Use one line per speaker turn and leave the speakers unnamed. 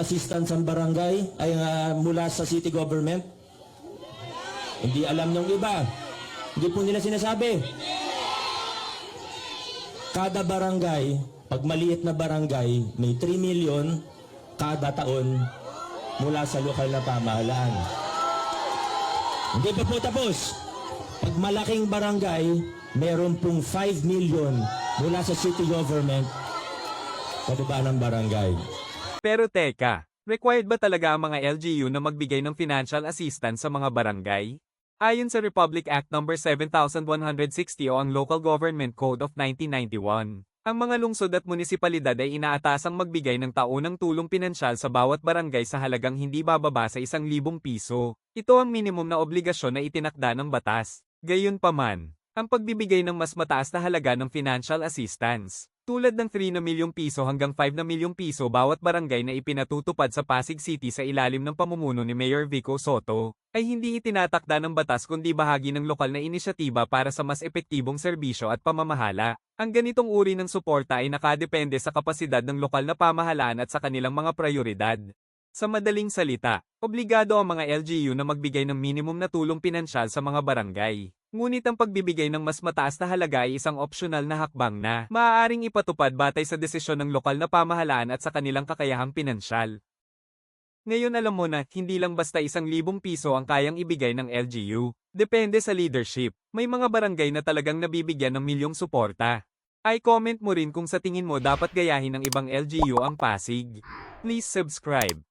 assistance ang barangay ay ah, mula sa city government? Hindi alam ng iba. Hindi po nila sinasabi. Kada barangay, pag maliit na barangay, may 3 million kada taon mula sa lokal na pamahalaan. Hindi pa po tapos. Pag malaking barangay, meron pong 5 million mula sa city government sa baba ng barangay.
Pero teka, required ba talaga ang mga LGU na magbigay ng financial assistance sa mga barangay? Ayon sa Republic Act No. 7160 o ang Local Government Code of 1991, ang mga lungsod at munisipalidad ay inaatasang magbigay ng taunang tulong pinansyal sa bawat barangay sa halagang hindi bababa sa isang libong piso. Ito ang minimum na obligasyon na itinakda ng batas. Gayunpaman, ang pagbibigay ng mas mataas na halaga ng financial assistance, tulad ng 3 na milyong piso hanggang 5 na milyong piso bawat barangay na ipinatutupad sa Pasig City sa ilalim ng pamumuno ni Mayor Vico Soto, ay hindi itinatakda ng batas kundi bahagi ng lokal na inisyatiba para sa mas epektibong serbisyo at pamamahala. Ang ganitong uri ng suporta ay nakadepende sa kapasidad ng lokal na pamahalaan at sa kanilang mga prioridad. Sa madaling salita, obligado ang mga LGU na magbigay ng minimum na tulong pinansyal sa mga barangay. Ngunit ang pagbibigay ng mas mataas na halaga ay isang opsyonal na hakbang na maaaring ipatupad batay sa desisyon ng lokal na pamahalaan at sa kanilang kakayahang pinansyal. Ngayon alam mo na, hindi lang basta isang libong piso ang kayang ibigay ng LGU. Depende sa leadership. May mga barangay na talagang nabibigyan ng milyong suporta. Ay comment mo rin kung sa tingin mo dapat gayahin ng ibang LGU ang Pasig. Please subscribe.